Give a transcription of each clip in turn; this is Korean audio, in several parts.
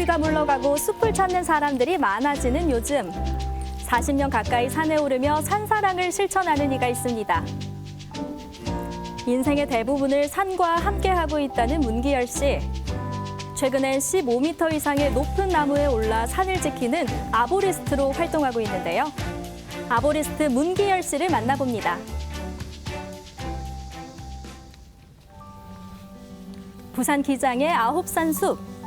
더위가 물러가고 숲을 찾는 사람들이 많아지는 요즘. 40년 가까이 산에 오르며 산사랑을 실천하는 이가 있습니다. 인생의 대부분을 산과 함께하고 있다는 문기열 씨. 최근엔 15m 이상의 높은 나무에 올라 산을 지키는 아보리스트로 활동하고 있는데요. 아보리스트 문기열 씨를 만나봅니다. 부산 기장의 아홉산 숲.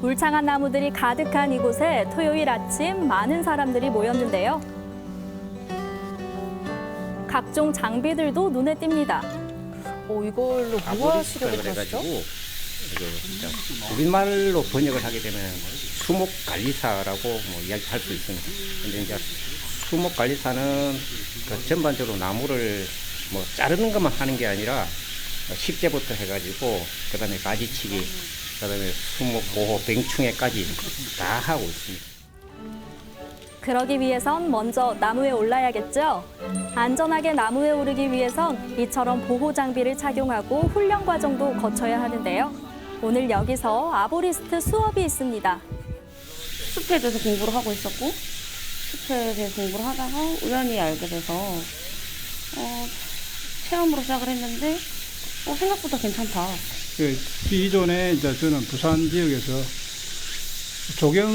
울창한 나무들이 가득한 이곳에 토요일 아침 많은 사람들이 모였는데요. 각종 장비들도 눈에 띄니다. 오, 이걸로 뭐 하시려고 그러시죠? 그래가지고 우리말로 번역을 하게 되면 수목 관리사라고 뭐 이야기할 수 있습니다. 근데 이제 수목 관리사는 그 전반적으로 나무를 뭐 자르는 것만 하는 게 아니라 식재부터 해가지고 그다음에 가지치기, 그다음에 수목 보호, 병충해까지 다 하고 있습니다. 그러기 위해선 먼저 나무에 올라야겠죠. 안전하게 나무에 오르기 위해선 이처럼 보호 장비를 착용하고 훈련 과정도 거쳐야 하는데요. 오늘 여기서 아보리스트 수업이 있습니다. 숲에 대해서 공부를 하고 있었고, 숲에 대해서 공부를 하다가 우연히 알게 돼서, 어, 체험으로 시작을 했는데, 어, 생각보다 괜찮다. 그 기존에 이제 저는 부산 지역에서 조경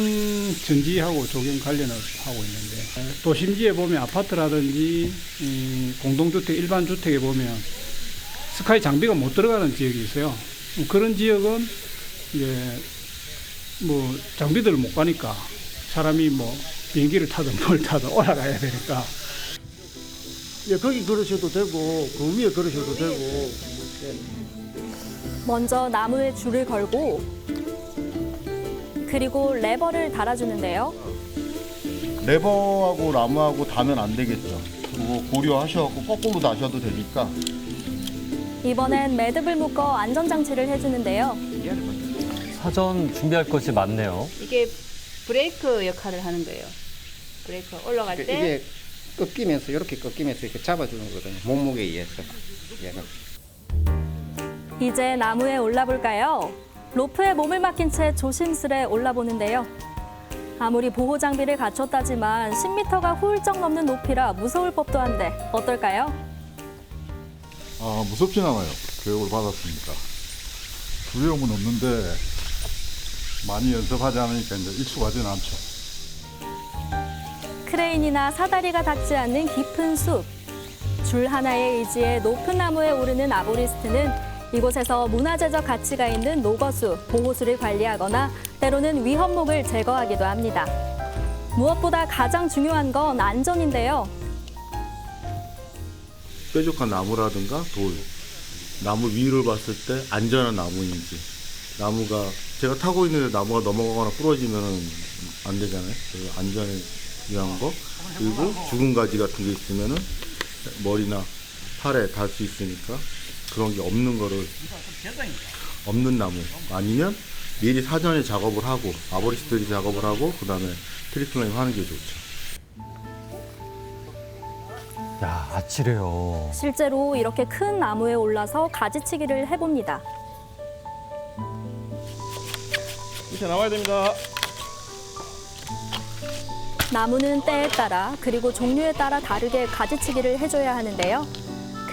전지하고 조경 관련을 하고 있는데 도심지에 보면 아파트라든지 이 공동주택 일반 주택에 보면 스카이 장비가 못 들어가는 지역이 있어요. 그런 지역은 이제 뭐 장비들을 못 가니까 사람이 뭐 비행기를 타든 뭘 타든 올라가야 되니까 예, 거기 걸으셔도 되고 그 위에 걸으셔도 되고 먼저 나무에 줄을 걸고 그리고 레버를 달아주는데요. 레버하고 나무하고 다면 안 되겠죠. 그거 고려하셔갖고 거꾸로 다셔도 되니까 이번엔 매듭을 묶어 안전장치를 해주는데요. 사전 준비할 것이 많네요. 이게 브레이크 역할을 하는 거예요. 브레이크 올라갈 때 이게 꺾이면서 이렇게 꺾이면서 이렇게 잡아주는 거거든요. 몸무게 에 의해서 얘가. 이제 나무에 올라볼까요? 로프에 몸을 막힌 채 조심스레 올라보는데요. 아무리 보호 장비를 갖췄다지만 10m가 훌쩍 넘는 높이라 무서울 법도 한데 어떨까요? 아 무섭진 않아요. 교육을 받았으니까 두려움은 없는데 많이 연습하지 않으니까 이제 익숙하지는 않죠. 크레인이나 사다리가 닿지 않는 깊은 숲. 줄 하나의 의지에 높은 나무에 오르는 아보리스트는 이곳에서 문화재적 가치가 있는 녹어수, 보호수를 관리하거나 때로는 위험목을 제거하기도 합니다. 무엇보다 가장 중요한 건 안전인데요. 뾰족한 나무라든가 돌, 나무 위를 봤을 때 안전한 나무인지, 나무가 제가 타고 있는데 나무가 넘어가거나 부러지면 안 되잖아요. 그래서 안전을 위한 거 그리고 죽은 가지 같은 게 있으면은 머리나 팔에 닿을 수 있으니까 그런 게 없는 거를 없는 나무 아니면 미리 사전에 작업을 하고 아보리스들이 작업을 하고 그 다음에 트리플레임 하는 게 좋죠. 야, 아찔해요. 실제로 이렇게 큰 나무에 올라서 가지치기를 해봅니다. 이제 나와야 됩니다. 나무는 때에 따라 그리고 종류에 따라 다르게 가지치기를 해줘야 하는데요.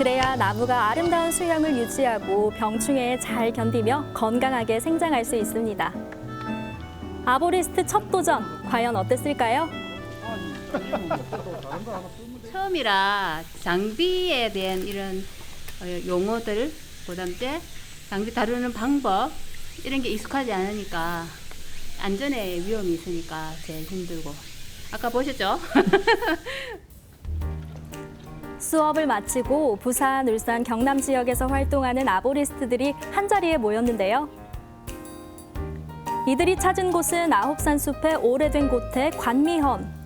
그래야 나무가 아름다운 수영을 유지하고 병충해에 잘 견디며 건강하게 생장할 수 있습니다. 아보리스트 첫 도전 과연 어땠을까요? 처음이라 장비에 대한 이런 어, 용어들, 그다음에 장비 다루는 방법 이런 게 익숙하지 않으니까 안전에 위험이 있으니까 제일 힘들고 아까 보셨죠? 수업을 마치고 부산, 울산, 경남 지역에서 활동하는 아보리스트들이 한자리에 모였는데요. 이들이 찾은 곳은 아홉산 숲의 오래된 고태 관미헌.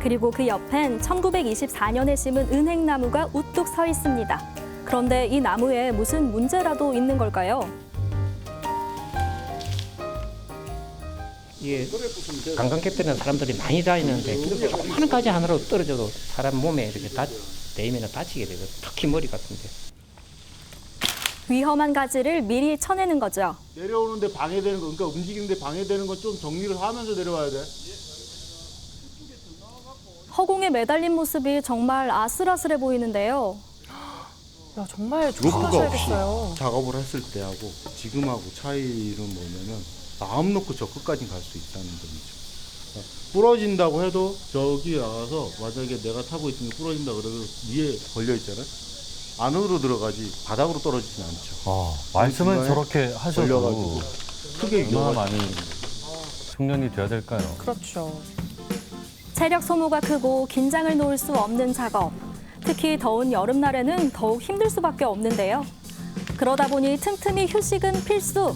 그리고 그 옆엔 1924년에 심은 은행나무가 우뚝 서 있습니다. 그런데 이 나무에 무슨 문제라도 있는 걸까요? 이게 관광객들이나 사람들이 많이 다니는데 조그마한 가지 하나로 떨어져도 사람 몸에 이렇게 다, 내면 다치게 되고 특히 머리 같은데 위험한 가지를 미리 쳐내는 거죠. 내려오는데 방해되는 거, 그러니까 움직이는데 방해되는 건 좀 정리를 하면서 내려와야 돼. 허공에 매달린 모습이 정말 아슬아슬해 보이는데요. 야, 정말 로프가 조심하셔야겠어요. 작업을 했을 때하고 지금하고 차이는 뭐냐면 마음 놓고 저 끝까지 갈 수 있다는 점이죠. 부러진다고 해도 저기 나가서 만약에 내가 타고 있으면 부러진다 그래도 위에 걸려 있잖아요. 안으로 들어가지 바닥으로 떨어지진 않죠. 아, 말씀은 저렇게 하셔도 걸려가지고 크게 얼마나. 많이 숙련이 돼야 될까요? 그렇죠. 체력 소모가 크고 긴장을 놓을 수 없는 작업. 특히 더운 여름날에는 더욱 힘들 수밖에 없는데요. 그러다 보니 틈틈이 휴식은 필수.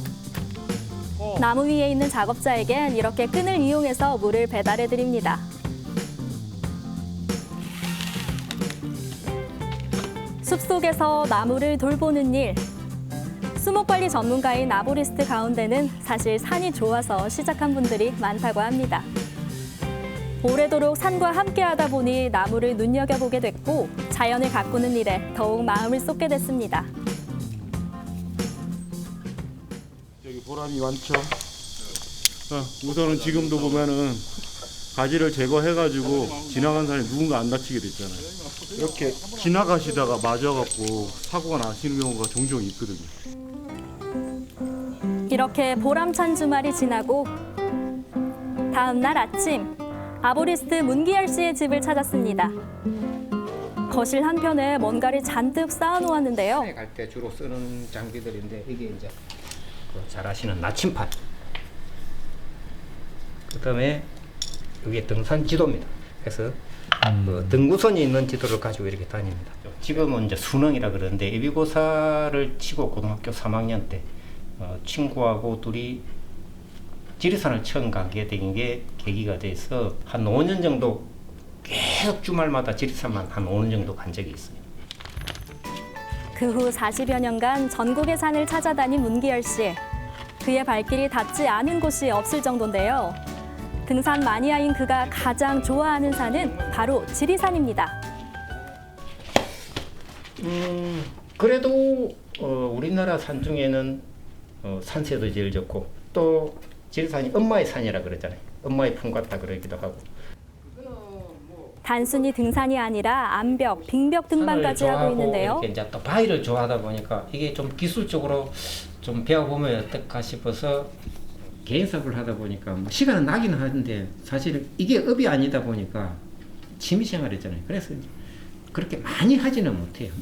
나무 위에 있는 작업자에겐 이렇게 끈을 이용해서 물을 배달해 드립니다. 숲속에서 나무를 돌보는 일. 수목관리 전문가인 아보리스트 가운데는 사실 산이 좋아서 시작한 분들이 많다고 합니다. 오래도록 산과 함께하다 보니 나무를 눈여겨보게 됐고 자연을 가꾸는 일에 더욱 마음을 쏟게 됐습니다. 보람이 많죠. 어, 우선은 지금도 보면은 가지를 제거해가지고 지나간 사람이 누군가 안 다치게 됐잖아요. 이렇게 지나가시다가 맞아갖고 사고가 나시는 경우가 종종 있거든요. 이렇게 보람찬 주말이 지나고 다음 날 아침 아보리스트 문기열 씨의 집을 찾았습니다. 거실 한편에 뭔가를 잔뜩 쌓아놓았는데요. 산에 갈때 주로 쓰는 장비들인데 이게 이제 그 잘 아시는 나침판. 그 다음에 이게 등산 지도입니다. 그래서 그 등구선이 있는 지도를 가지고 이렇게 다닙니다. 지금은 이제 수능이라 그러는데 예비고사를 치고 고등학교 3학년 때 어, 친구하고 둘이 지리산을 처음 가게 된 게 계기가 돼서 한 5년 정도 계속 주말마다 지리산만 한 5년 정도 간 적이 있어요. 그 후 40여 년간 전국의 산을 찾아다닌 문기열 씨. 그의 발길이 닿지 않은 곳이 없을 정도인데요. 등산 마니아인 그가 가장 좋아하는 산은 바로 지리산입니다. 음, 그래도 어, 우리나라 산 중에는 어, 산세도 제일 좋고 또 지리산이 엄마의 산이라 그러잖아요. 엄마의 품 같다 그러기도 하고. 단순히 등산이 아니라 암벽, 빙벽 등반까지 하고 있는데요. 이제 또 바위를 좋아하다 보니까 이게 좀 기술적으로 좀 배워보면 어떨까 싶어서 개인 사업을 하다 보니까 뭐 시간은 나긴 하는데 사실 이게 업이 아니다 보니까 취미 생활이잖아요. 그래서 그렇게 많이 하지는 못해요.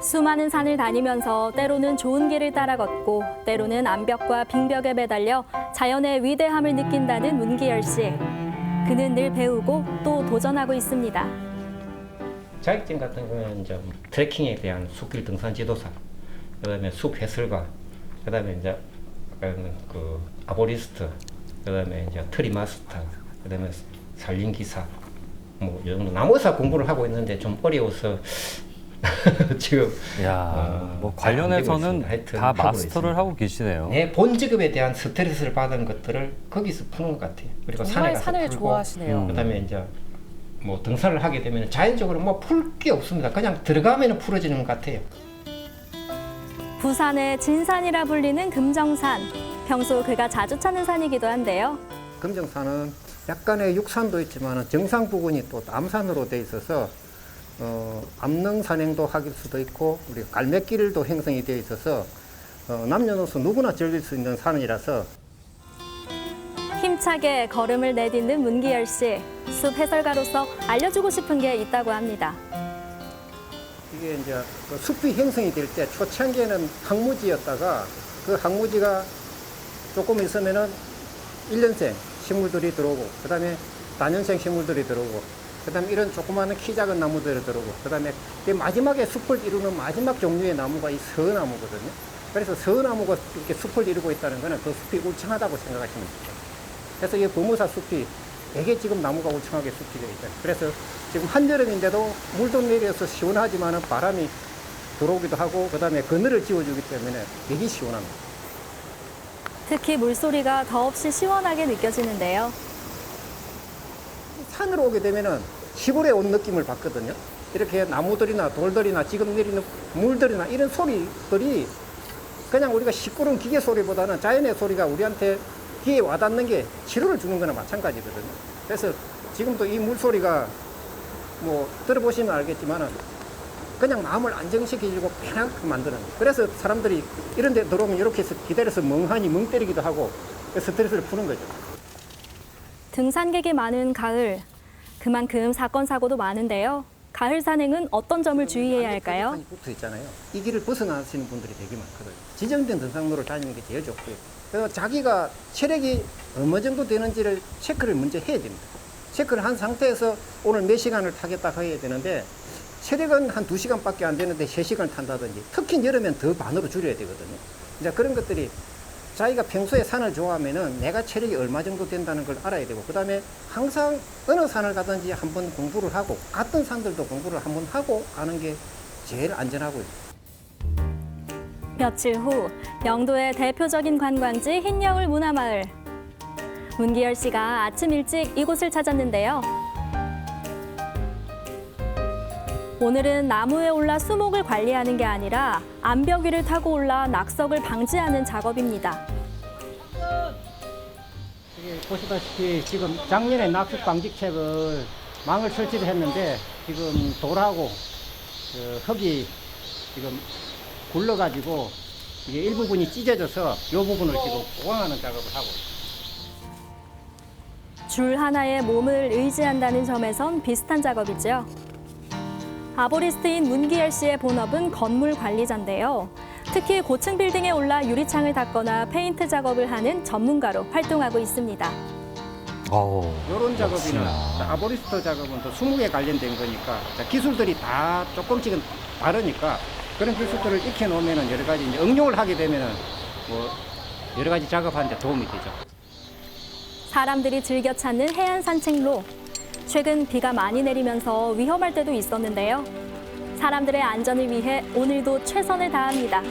수많은 산을 다니면서 때로는 좋은 길을 따라 걷고 때로는 암벽과 빙벽에 매달려 자연의 위대함을 느낀다는 문기열 씨. 그는 늘 배우고 또 도전하고 있습니다. 자격증 같은 경우는 이제 트레킹에 대한 숲길 등산 지도사, 그다음에 숲 해설가, 그다음에 이제 그 아보리스트, 그다음에 이제 트리 마스터, 그다음에 산림 기사, 뭐 이 정도 나무사 공부를 하고 있는데 좀 어려워서 지금 야, 어, 뭐 관련해서는 다 마스터를 있습니다. 하고 계시네요. 내본 직업에 대한 스트레스를 받은 것들을 거기서 푸는 것 같아요. 그리고 산에 가서 산을 풀고, 좋아하시네요. 음. 그다음에 이제 뭐 등산을 하게 되면 자연적으로 뭐 풀 게 없습니다. 그냥 들어가면 풀어지는 것 같아요. 부산의 진산이라 불리는 금정산. 평소 그가 자주 찾는 산이기도 한데요. 금정산은 약간의 육산도 있지만 정상 부근이 또 남산으로 돼 있어서 어, 암릉 산행도 할 수도 있고 우리 갈매길도 형성이 되어 있어서 어, 남녀노소 누구나 즐길 수 있는 산이라서 힘차게 걸음을 내딛는 문기열 씨. 숲 해설가로서 알려주고 싶은 게 있다고 합니다. 이게 이제 그 숲이 형성이 될 때 초창기에는 항무지였다가 그 항무지가 조금 있으면은 1년생 식물들이 들어오고 그다음에 단년생 식물들이 들어오고 그 다음에 이런 조그마한 키 작은 나무들이 들어오고 그 다음에 이 마지막에 숲을 이루는 마지막 종류의 나무가 이 서나무거든요. 그래서 서나무가 이렇게 숲을 이루고 있다는 거는 그 숲이 울창하다고 생각하시면 돼요. 그래서 이 범우사 숲이 되게 지금 나무가 울창하게 숲이 되어 있잖아요. 그래서 지금 한여름인데도 물도 내려서 시원하지만 바람이 들어오기도 하고 그 다음에 그늘을 지어주기 때문에 되게 시원합니다. 특히 물소리가 더없이 시원하게 느껴지는데요. 산으로 오게 되면은 시골에 온 느낌을 받거든요. 이렇게 나무들이나 돌들이나 지금 내리는 물들이나 이런 소리들이 그냥 우리가 시끄러운 기계 소리보다는 자연의 소리가 우리한테 귀에 와닿는 게 치료를 주는 거나 마찬가지거든요. 그래서 지금도 이 물소리가 뭐 들어보시면 알겠지만은 그냥 마음을 안정시켜주고 편하게 만드는 그래서 사람들이 이런 데 들어오면 이렇게 해서 기다려서 멍하니 멍 때리기도 하고 스트레스를 푸는 거죠. 등산객이 많은 가을. 그만큼 사건 사고도 많은데요. 가을 산행은 어떤 점을 주의해야 할까요? 붙어 있잖아요. 이 길을 벗어나시는 분들이 되게 많거든요. 지정된 등산로를 다니는 게 제일 좋고요. 그래서 자기가 체력이 어느 정도 되는지를 체크를 먼저 해야 됩니다. 체크를 한 상태에서 오늘 몇 시간을 타겠다 해야 되는데 체력은 한 두시간밖에 안 되는데 세시간을 탄다든지 특히 여름엔 더 반으로 줄여야 되거든요. 이제 그런 것들이 자기가 평소에 산을 좋아하면은 내가 체력이 얼마 정도 된다는 걸 알아야 되고 그다음에 항상 어느 산을 가든지 한번 공부를 하고 같은 산들도 공부를 한번 하고 가는 게 제일 안전하고요. 며칠 후 영도의 대표적인 관광지 흰여울 문화마을. 문기열 씨가 아침 일찍 이곳을 찾았는데요. 오늘은 나무에 올라 수목을 관리하는 게 아니라 암벽 위를 타고 올라 낙석을 방지하는 작업입니다. 보시다시피 지금 작년에 낙석 방지책을 망을 설치를 했는데 지금 돌하고 그 흙이 지금 굴러가지고 이게 일부분이 찢어져서 이 부분을 지금 보강하는 작업을 하고 있습니다. 줄 하나에 몸을 의지한다는 점에선 비슷한 작업이죠. 아보리스트인 문기열 씨의 본업은 건물 관리자인데요. 특히 고층 빌딩에 올라 유리창을 닦거나 페인트 작업을 하는 전문가로 활동하고 있습니다. 어우, 이런 작업이나 역시나. 아보리스트 작업은 또 20개 관련된 거니까 자, 기술들이 다 조금씩은 다르니까 그런 기술들을 익혀놓으면 여러 가지 이제 응용을 하게 되면은 뭐 여러 가지 작업하는 데 도움이 되죠. 사람들이 즐겨 찾는 해안 산책로. 최근 비가 많이 내리면서 위험할 때도 있었는데요. 사람들의 안전을 위해 오늘도 최선을 다합니다.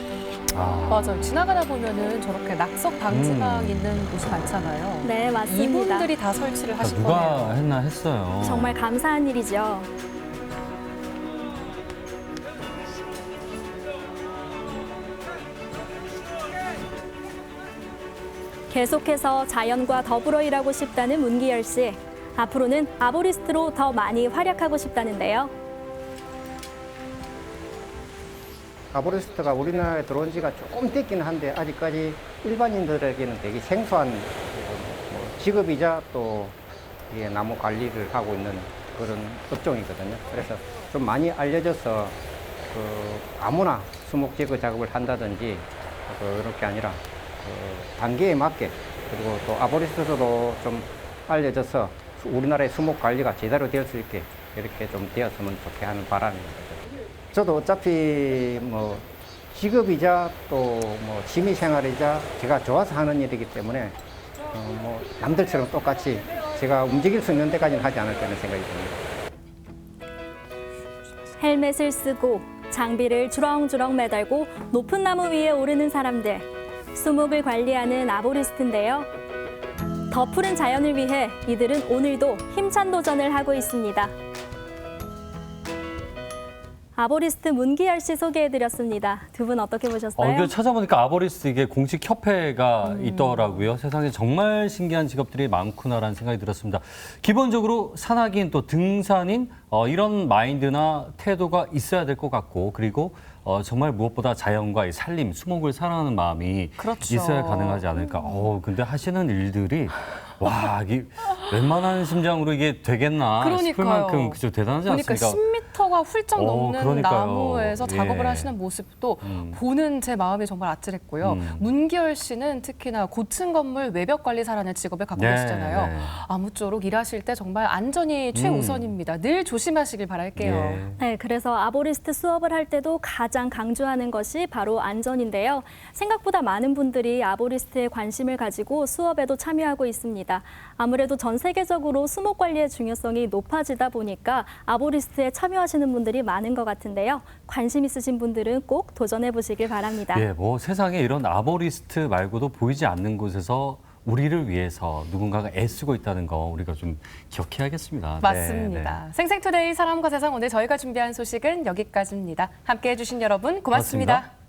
아, 맞아요. 지나가다 보면은 저렇게 낙석 방지막 음. 있는 곳이 많잖아요. 네, 맞습니다. 이분들이 다 설치를 하신 누가 거네요. 했나 했어요. 정말 감사한 일이죠. 계속해서 자연과 더불어 일하고 싶다는 문기열 씨. 앞으로는 아보리스트로 더 많이 활약하고 싶다는데요. 아보리스트가 우리나라에 들어온 지가 조금 됐긴 한데 아직까지 일반인들에게는 되게 생소한 뭐 직업이자 또 이게 나무 관리를 하고 있는 그런 업종이거든요. 그래서 좀 많이 알려져서 그 아무나 수목 제거 작업을 한다든지 그렇게 아니라 그 단계에 맞게 그리고 또 아보리스트도 좀 알려져서 우리나라의 수목 관리가 제대로 될 수 있게 이렇게 좀 되었으면 좋게 하는 바람입니다. 저도 어차피 뭐 직업이자 또 뭐 취미 생활이자 제가 좋아서 하는 일이기 때문에 어, 뭐 남들처럼 똑같이 제가 움직일 수 있는 데까지는 하지 않을 거라는 생각이 듭니다. 헬멧을 쓰고 장비를 주렁주렁 매달고 높은 나무 위에 오르는 사람들. 수목을 관리하는 아보리스트인데요. 더 푸른 자연을 위해 이들은 오늘도 힘찬 도전을 하고 있습니다. 아보리스트 문기열 씨 소개해드렸습니다. 두 분 어떻게 어, 보셨어요? 이거 찾아보니까 아보리스트 이게 공식 협회가 음. 있더라고요. 세상에 정말 신기한 직업들이 많구나라는 생각이 들었습니다. 기본적으로 산악인 또 등산인 어, 이런 마인드나 태도가 있어야 될 것 같고 그리고 어, 정말 무엇보다 자연과 이 산림, 수목을 사랑하는 마음이 그렇죠. 있어야 가능하지 않을까. 어, 근데 하시는 일들이 와, 이게 웬만한 심장으로 이게 되겠나 싶을 그러니까요. 만큼 그죠 대단하지 보니까 않습니까? 10m가 훌쩍 어, 넘는 그러니까요. 나무에서 작업을 예. 하시는 모습도 음. 보는 제 마음이 정말 아찔했고요. 음. 문기열 씨는 특히나 고층 건물 외벽 관리사라는 직업을 갖고 네, 계시잖아요. 네. 아무쪼록 일하실 때 정말 안전이 최우선입니다. 늘 조심하시길 바랄게요. 예. 네, 그래서 아보리스트 수업을 할 때도 가장 강조하는 것이 바로 안전인데요. 생각보다 많은 분들이 아보리스트에 관심을 가지고 수업에도 참여하고 있습니다. 아무래도 전 세계적으로 수목 관리의 중요성이 높아지다 보니까 아보리스트에 참여하시는 분들이 많은 것 같은데요. 관심 있으신 분들은 꼭 도전해 보시길 바랍니다. 예, 뭐 세상에 이런 아보리스트 말고도 보이지 않는 곳에서 우리를 위해서 누군가가 애쓰고 있다는 거 우리가 좀 기억해야겠습니다. 네, 맞습니다. 생생투데이 사람과 세상 오늘 저희가 준비한 소식은 여기까지입니다. 함께해 주신 여러분 고맙습니다. 고맙습니다.